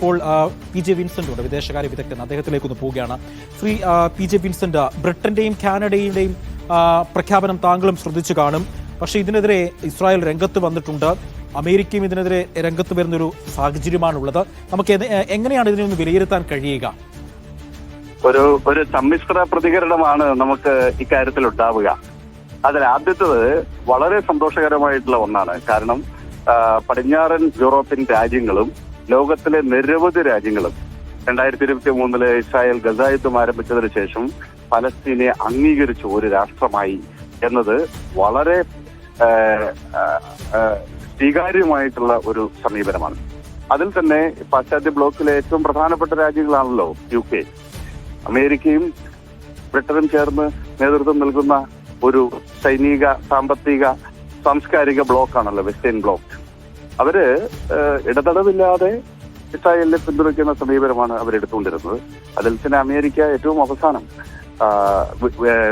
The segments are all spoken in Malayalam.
ഇപ്പോൾ പി ജെ വിൻസെന്റ് ഉണ്ട് വിദേശകാര്യ വിദഗ്ധൻ. അദ്ദേഹത്തിലേക്ക് ഒന്ന് പോവുകയാണ്. ശ്രീ പി ജെ വിൻസെന്റ് ബ്രിട്ടന്റെയും കാനഡയുടെയും പ്രഖ്യാപനം താങ്കളും ശ്രദ്ധിച്ചു കാണും. പക്ഷേ ഇതിനെതിരെ ഇസ്രായേൽ രംഗത്ത് വന്നിട്ടുണ്ട്. അമേരിക്കയും ഇതിനെതിരെ രംഗത്ത് വരുന്നൊരു സാഹചര്യമാണുള്ളത്. നമുക്ക് എങ്ങനെയാണ് ഇതിനെ ഒന്ന് വിലയിരുത്താൻ കഴിയുക? ഒരു ഒരു സമ്മിശ്ര പ്രതികരണമാണ് നമുക്ക് ഇക്കാര്യത്തിൽ ഉണ്ടാവുക. അതിൽ ആദ്യത്തത് വളരെ സന്തോഷകരമായിട്ടുള്ള ഒന്നാണ്. കാരണം പടിഞ്ഞാറൻ യൂറോപ്യൻ രാജ്യങ്ങളും ലോകത്തിലെ നിരവധി രാജ്യങ്ങളും രണ്ടായിരത്തി ഇരുപത്തി മൂന്നിൽ ഇസ്രായേൽ ഗസ യുദ്ധം ആരംഭിച്ചതിന് ശേഷം പലസ്തീനെ അംഗീകരിച്ച ഒരു രാഷ്ട്രമായി എന്നത് വളരെ സ്വീകാര്യമായിട്ടുള്ള ഒരു സമീപനമാണ്. അതിൽ തന്നെ പാശ്ചാത്യ ബ്ലോക്കിലെ ഏറ്റവും പ്രധാനപ്പെട്ട രാജ്യങ്ങളാണല്ലോ യു കെ. അമേരിക്കയും ബ്രിട്ടനും ചേർന്ന് നേതൃത്വം നൽകുന്ന ഒരു സൈനിക സാമ്പത്തിക സാംസ്കാരിക ബ്ലോക്കാണല്ലോ വെസ്റ്റേൺ ബ്ലോക്ക്. അവർ ഇടതടവില്ലാതെ ഇസ്രായേലിനെ പിന്തുണയ്ക്കുന്ന സമീപനമാണ് അവരെടുത്തുകൊണ്ടിരുന്നത്. അതിൽ തന്നെ അമേരിക്ക ഏറ്റവും അവസാനം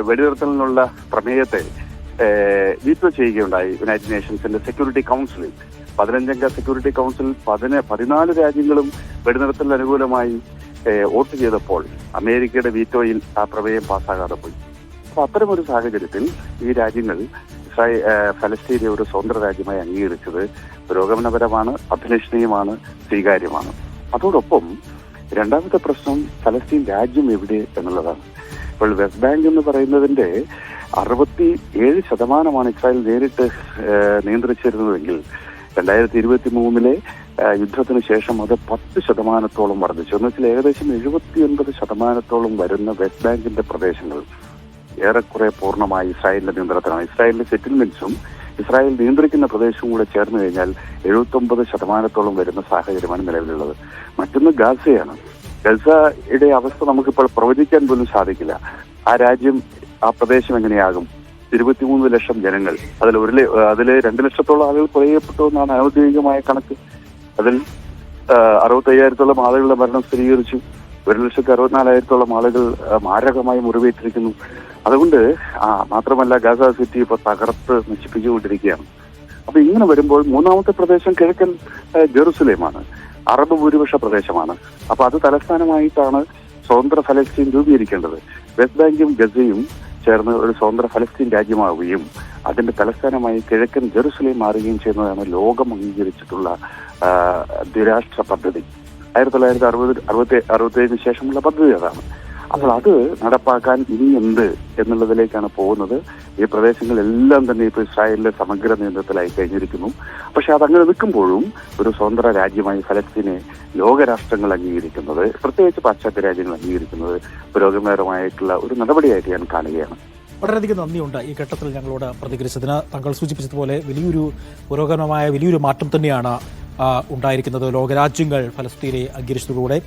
വെടിനിർത്തലിനുള്ള പ്രമേയത്തെ വീറ്റോ ചെയ്യുകയുണ്ടായി യുണൈറ്റഡ് നേഷൻസിന്റെ സെക്യൂരിറ്റി കൗൺസിലിൽ പതിനഞ്ചംഗ സെക്യൂരിറ്റി കൗൺസിൽ പതിന പതിനാല് രാജ്യങ്ങളും വെടിനിർത്തലിന് അനുകൂലമായി വോട്ട് ചെയ്തപ്പോൾ അമേരിക്കയുടെ വീറ്റോയിൽ ആ പ്രമേയം പാസ്സാകാതെ പോയി. അപ്പൊ അത്തരമൊരു സാഹചര്യത്തിൽ ഈ രാജ്യങ്ങൾ ഇസ്രായേൽ ഫലസ്തീനെ ഒരു സ്വതന്ത്ര രാജ്യമായി അംഗീകരിച്ചത് പുരോഗമനപരമാണ് അഭിലഷണീയമാണ് സ്വീകാര്യമാണ്. അതോടൊപ്പം രണ്ടാമത്തെ പ്രശ്നം ഫലസ്തീൻ രാജ്യം എവിടെ എന്നുള്ളതാണ്. ഇപ്പോൾ വെസ്റ്റ് ബാങ്ക് എന്ന് പറയുന്നതിന്റെ അറുപത്തി ഏഴ് ശതമാനമാണ് ഇസ്രായേൽ നേരിട്ട് നിയന്ത്രിച്ചിരുന്നതെങ്കിൽ രണ്ടായിരത്തി ഇരുപത്തി മൂന്നിലെ യുദ്ധത്തിന് ശേഷം അത് പത്ത് ശതമാനത്തോളം വർദ്ധിച്ചു. എന്ന് വെച്ചാൽ ഏകദേശം എഴുപത്തി ഒൻപത് ശതമാനത്തോളം വരുന്ന വെസ്റ്റ് ബാങ്കിന്റെ പ്രദേശങ്ങൾ. ഏറെക്കുറെ പൂർണമായി ഇസ്രായേലിന്റെ നിയന്ത്രണത്തിലാണ്. ഇസ്രായേലിന്റെ സെറ്റിൽമെന്റ്സും ഇസ്രായേൽ നിയന്ത്രിക്കുന്ന പ്രദേശവും കൂടെ ചേർന്ന് കഴിഞ്ഞാൽ എഴുപത്തൊമ്പത് ശതമാനത്തോളം വരുന്ന സാഹചര്യമാണ് നിലവിലുള്ളത്. മറ്റൊന്ന് ഗാസയാണ്. ഗസയുടെ അവസ്ഥ നമുക്കിപ്പോൾ പ്രവചിക്കാൻ പോലും സാധിക്കില്ല. ആ രാജ്യം ആ പ്രദേശം എങ്ങനെയാകും? ഇരുപത്തിമൂന്ന് ലക്ഷം ജനങ്ങൾ. അതിൽ ഒരു അതിൽ രണ്ട് ലക്ഷത്തോളം ആളുകൾ കൊലയപ്പെട്ടു എന്നാണ് ഔദ്യോഗികമായ കണക്ക്. അതിൽ അറുപത്തയ്യായിരത്തോളം ആളുകളുടെ മരണം സ്ഥിരീകരിച്ചു. ഒരു ലക്ഷത്തി അറുപത്തിനാലായിരത്തോളം ആളുകൾ മാരകമായി മുറിവേറ്റിരിക്കുന്നു. അതുകൊണ്ട് ആ മാത്രമല്ല ഗാസ സിറ്റി ഇപ്പൊ തകർത്ത് നശിപ്പിച്ചുകൊണ്ടിരിക്കുകയാണ്. അപ്പൊ ഇങ്ങനെ വരുമ്പോൾ മൂന്നാമത്തെ പ്രദേശം കിഴക്കൻ ജെറുസലേമാണ്. അറബ് ഭൂരിപക്ഷ പ്രദേശമാണ്. അപ്പൊ അത് തലസ്ഥാനമായിട്ടാണ് സ്വതന്ത്ര ഫലസ്തീൻ രൂപീകരിക്കേണ്ടത്. വെസ്റ്റ് ബാങ്കും ഗസയും ചേർന്ന് ഒരു സ്വതന്ത്ര ഫലസ്തീൻ രാജ്യമാവുകയും അതിന്റെ തലസ്ഥാനമായി കിഴക്കൻ ജെറുസലേം മാറുകയും ചെയ്യുന്നതാണ് ലോകം അംഗീകരിച്ചിട്ടുള്ള ദ്വിരാഷ്ട്ര പദ്ധതി. ആയിരത്തി തൊള്ളായിരത്തി അറുപത് അറുപത്തി അറുപത്തേഴിന് ശേഷമുള്ള പദ്ധതി അതാണ്. അപ്പോൾ അത് നടപ്പാക്കാൻ ഇനി എന്ത് എന്നുള്ളതിലേക്കാണ് പോകുന്നത്. ഈ പ്രദേശങ്ങളെല്ലാം തന്നെ ഇപ്പോൾ ഇസ്രായേലിന്റെ സമഗ്ര നിയന്ത്രണത്തിലായി കഴിഞ്ഞിരിക്കുന്നു. പക്ഷെ അതങ്ങനെ നിൽക്കുമ്പോഴും ഒരു സ്വതന്ത്ര രാജ്യമായി ഫലസ്തീനെ ലോകരാഷ്ട്രങ്ങൾ അംഗീകരിക്കുന്നത് പ്രത്യേകിച്ച് പാശ്ചാത്യ രാജ്യങ്ങൾ അംഗീകരിക്കുന്നത് പുരോഗമനപരമായിട്ടുള്ള ഒരു നടപടിയായിട്ട് ഞാൻ കാണുകയാണ്. വളരെയധികം നന്ദിയുണ്ട് ഈ ഘട്ടത്തിൽ ഞങ്ങളോട് പ്രതികരിച്ചതിന്. താങ്കൾ സൂചിപ്പിച്ചതുപോലെ വലിയൊരു പുരോഗമനമായ വലിയൊരു മാറ്റം തന്നെയാണ് ഉണ്ടായിരിക്കുന്നത്. ലോകരാജ്യങ്ങൾ ഫലസ്തീനെ അംഗീകരിച്ചതിലൂടെ